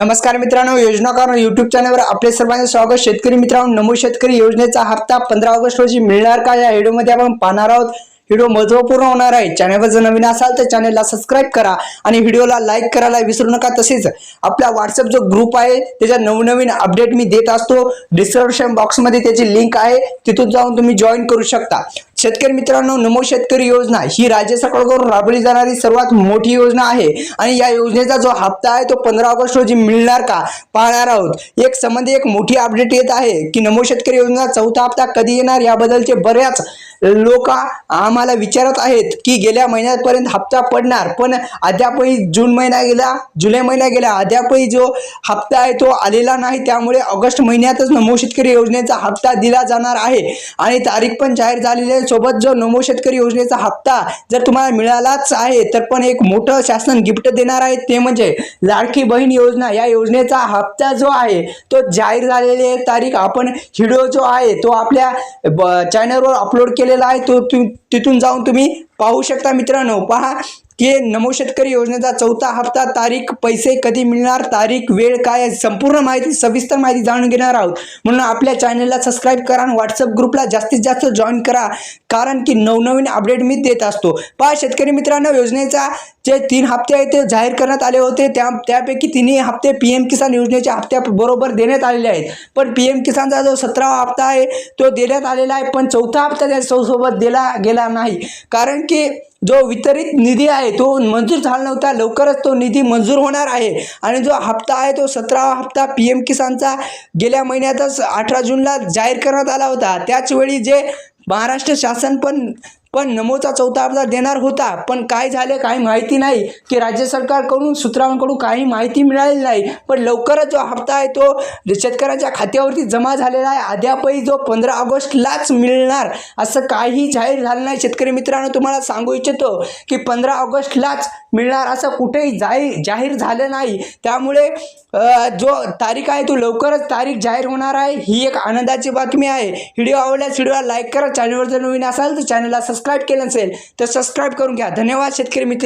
नमस्कार मित्रांनो योजनाकार युट्यूब चॅनलवर आपले सर्वांचे स्वागत. शेतकरी मित्रांनो नमो शेतकरी योजनेचा हप्ता पंधरा ऑगस्ट रोजी मिळणार का? या व्हिडिओमध्ये आपण पाहणार आहोत. व्हिडिओ महत्त्वपूर्ण होणार आहे. चॅनलवर जर नवीन असाल तर चॅनलला सबस्क्राईब करा आणि व्हिडिओला लाईक करायला विसरू नका. तसेच आपला व्हॉट्सअप जो ग्रुप आहे त्याच्या नवनवीन अपडेट मी देत असतो. डिस्क्रिप्शन बॉक्समध्ये त्याची लिंक आहे. तिथून जाऊन तुम्ही जॉईन करू शकता. शेतकरी मित्रांनो नमो शेतकरी योजना ही राज्य सरकारकडून राबवली जाणारी सर्वात मोठी योजना आहे. आणि या योजनेचा जो हप्ता आहे तो पंधरा ऑगस्ट रोजी मिळणार का? पाहणार आहोत. एक संबंधी एक मोठी अपडेट येत आहे की नमो शेतकरी योजना चौथा हप्ता कधी येणार? याबद्दलचे बऱ्याच लोक आम्हाला विचारत आहेत की गेल्या महिन्यापर्यंत हप्ता पडणार पण अद्यापही जून महिना गेला जुलै महिना गेला अद्यापही जो हप्ता आहे तो आलेला नाही. त्यामुळे ऑगस्ट महिन्यातच नमो शेतकरी योजनेचा हप्ता दिला जाणार आहे. आणि तारीख पण जाहीर झालेली आहे. सोबत जो नमो शेतकरी योजनेचा हप्ता जर तुम्हाला मिळालाच आहे तर पण एक मोठं शासन गिफ्ट देणार आहे. ते म्हणजे लाडकी बहीण योजना. या योजनेचा हप्ता जो आहे तो जाहीर झालेली आहे तारीख. आपण व्हिडिओ जो आहे तो आपल्या चॅनलवर अपलोड केला केलेला आहे तो तिथून जाऊन तुम्ही पाहू शकता मित्रांनो. पहा की नमो शेतकरी योजनेचा चौथा हप्ता तारीख पैसे कधी मिळणार तारीख वेळ काय आहे, संपूर्ण माहिती सविस्तर माहिती जाणून घेणार आहोत. म्हणून आपल्या चॅनलला सबस्क्राईब करा आणि व्हॉट्सअप ग्रुपला जास्तीत जास्त जॉईन करा. कारण की नवनवीन अपडेट मी देत असतो. पहा शेतकरी मित्रांनो योजनेचा जे तीन हप्ते आहेत ते जाहीर करण्यात आले होते. त्या त्यापैकी तिन्ही हप्ते पी एम किसान योजनेच्या हप्त्या बरोबर देण्यात आलेले आहेत. पण पी एम किसानचा जो सतरावा हप्ता आहे तो देण्यात आलेला आहे. पण चौथा हप्ता त्या सोबत दिला गेला नाही. कारण की जो वितरित निधी आहे तो मंजूर झाला नव्हता. लवकरच तो निधी मंजूर होणार आहे. आणि जो हप्ता आहे तो सतरावा हप्ता पी एम किसानचा गेल्या महिन्यातच अठरा जूनला जाहीर करण्यात आला होता. त्याच वेळी जे महाराष्ट्र शासन पण पण नमोचा चौथा हप्ता देणार होता पण काय झाले काही माहिती नाही. की राज्य सरकारकडून सूत्रांकडून काही माहिती मिळालेली नाही. पण लवकरच जो हप्ता आहे तो शेतकऱ्यांच्या खात्यावरती जमा झालेला आहे. अद्यापही जो पंधरा ऑगस्टलाच मिळणार असं काही जाहीर झालं नाही. शेतकरी मित्रांनो तुम्हाला सांगू इच्छितो की पंधरा ऑगस्टलाच मिळणार असं कुठेही जाई जाहीर झालं नाही. त्यामुळे जो तारीख आहे तो लवकरच तारीख जाहीर होणार आहे. ही एक आनंदाची बातमी आहे. व्हिडिओ आवडल्यास व्हिडिओला लाईक करा. चॅनलवर जर नवीन असाल तर चॅनलला सबस्क्राईब केलं नसेल तर सबस्क्राईब करून घ्या. धन्यवाद शेतकरी मित्र